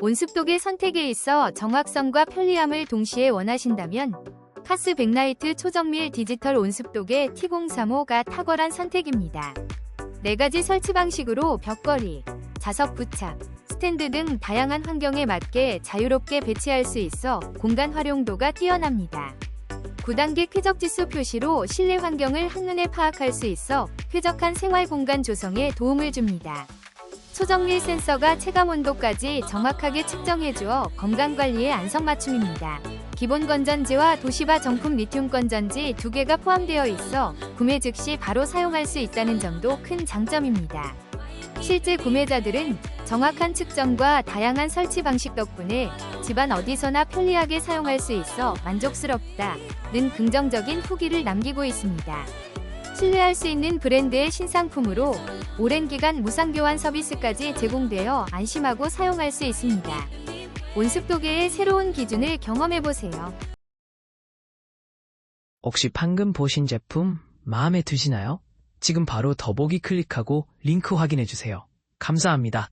온습도계 선택에 있어 정확성과 편리함을 동시에 원하신다면 카스 백라이트 초정밀 디지털 온습도계 T035가 탁월한 선택입니다. 4가지 설치 방식으로 벽걸이, 자석 부착, 스탠드 등 다양한 환경에 맞게 자유롭게 배치할 수 있어 공간 활용도가 뛰어납니다. 9단계 쾌적지수 표시로 실내 환경을 한눈에 파악할 수 있어 쾌적한 생활 공간 조성에 도움을 줍니다. 초정밀 센서가 체감 온도까지 정확하게 측정해주어 건강관리에 안성맞춤입니다. 기본 건전지와 도시바 정품 리튬 건전지 두 개가 포함되어 있어 구매 즉시 바로 사용할 수 있다는 점도 큰 장점입니다. 실제 구매자들은 정확한 측정과 다양한 설치 방식 덕분에 집안 어디서나 편리하게 사용할 수 있어 만족스럽다는 긍정적인 후기를 남기고 있습니다. 신뢰할 수 있는 브랜드의 신상품으로 오랜 기간 무상 교환 서비스까지 제공되어 안심하고 사용할 수 있습니다. 온습도계의 새로운 기준을 경험해보세요. 혹시 방금 보신 제품 마음에 드시나요? 지금 바로 더보기 클릭하고 링크 확인해주세요. 감사합니다.